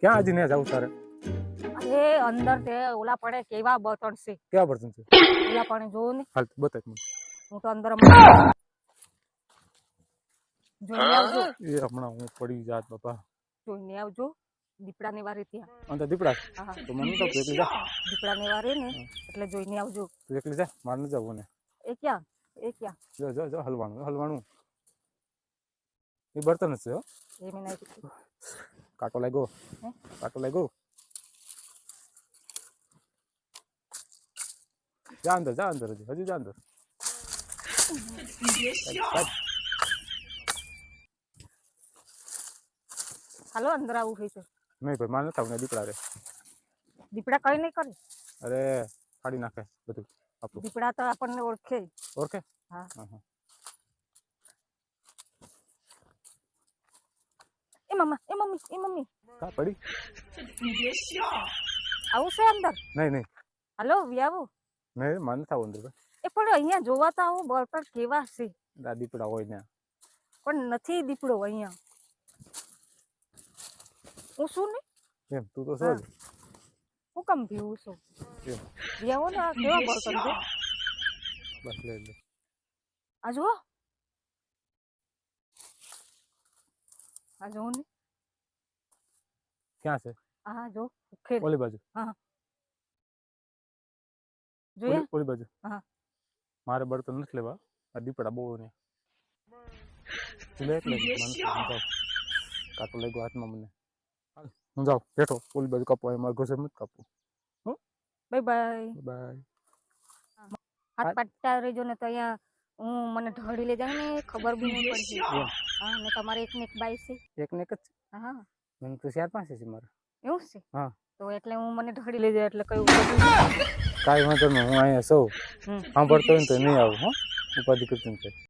ક્યાં આજે ને જવું તારે? અરે અંદર તે ઓલા પડે કેવા બતણ છે. કેવા પડતું છે? ઓલા પણ જોવો ને. હાલ બતાય મને. હું તો અંદર જોઈને આવજો. એ હમણાં હું પડી જાત બાપા. જોઈને આવજો. દીપડાની વારે ત્યાં. અંદર દીપડા. તો મને તો એકલી જા. દીપડાની વારે ને એટલે જોઈને આવજો. તું એકલી જા મારે ન જવું ને. એ ક્યાં? એ ક્યાં? જો જો જો હલવાનું હલવાનું. એ બર્તન છે હો. એ મેં નહીં કીધું કાંટો લાગ્યો હે? કાંટો લાગ્યો જા અંદર જા અંદર હજી હજી જા અંદર કાંઈ- હાલો અંદર આવું હોય છે નહીં ભાઈ મારે નથી આવું ને દીપડા રે દીપડા કઈ નહીં કરે અરે ફાડી નાખે બધું આપણું દીપડા તો આપણને ઓળખે ઓળખે હા. હા મમ્મા એ મમ્મી એ મમ્મી. કા પડી? આવું છે અંદર? નહીં નહીં. હાલો વ્યાવો નહીં મારે નથી આવું અંદર. એ પણ અહીંયા જોવા તો આવું પર કેવા છે? આ દીપડા હોય ને પણ નથી દીપડો અહીંયા. હું શું ને? કેમ તું તો શું હું કમ ભીવું છું? વ્યાવો ને આ કેવા બળતણ છે? બસ લે લે. આ જુઓ. આ જુઓ ને ક્યાં છે આ જો ઉખેલ ઓલી બાજુ જોઈએ ઓલી ઓલી બાજુ હા. મારે બળતણ નથી લેવા આ દીપડા બહુ ને તું લે એટલે મને હું જાઉં કાંટો લાગ્યો હાથમાં મને હાલ, હું જાઉં બેઠો ઓલી બાજુ કાપો એમાં ઘોસે મત કાપો બાય બાય બાય હાથ પાટતા રહેજો ને તો અહીંયા હું મને ઢળી લઈ જાઉં ને ખબર બી નહીં પડતી. હા ને તમારે એક ને એક બાઈ છે. એક ને એક જ? છે. હા. મને તો ચાર પાંચ છે મારે. એવું છે? હા. તો એટલે હું મને ઢળી લઈ જાય એટલે કયું કાંઈ વાંધો નહીં હું અહીંયા સૌ સાંભળતો હોય ને તો નહીં આવું હો. ઉપાધિ કરતી નથી